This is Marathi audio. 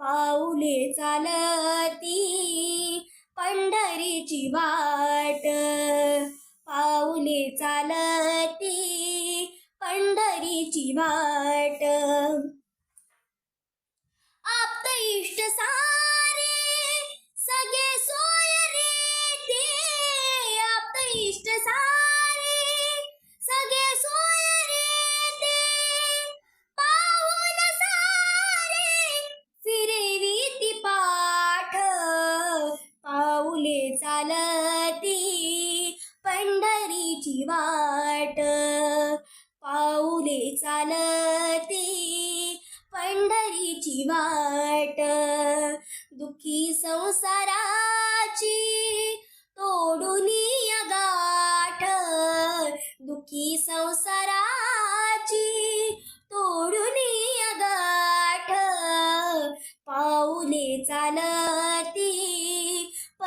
पाऊले चालती पंढरीची वाट. पाऊले चालती पंढरीची वाट. आप्त इष्ट सारे सगळे सोय रे ते. आप्त इष्ट सारे पाऊले चालती पंढरीची वाट. पाऊले चालती पंढरीची वाट. दुखी संसाराची तोडून गाठ. दुखी संसाराची तोडून गाठ. पाऊले चालती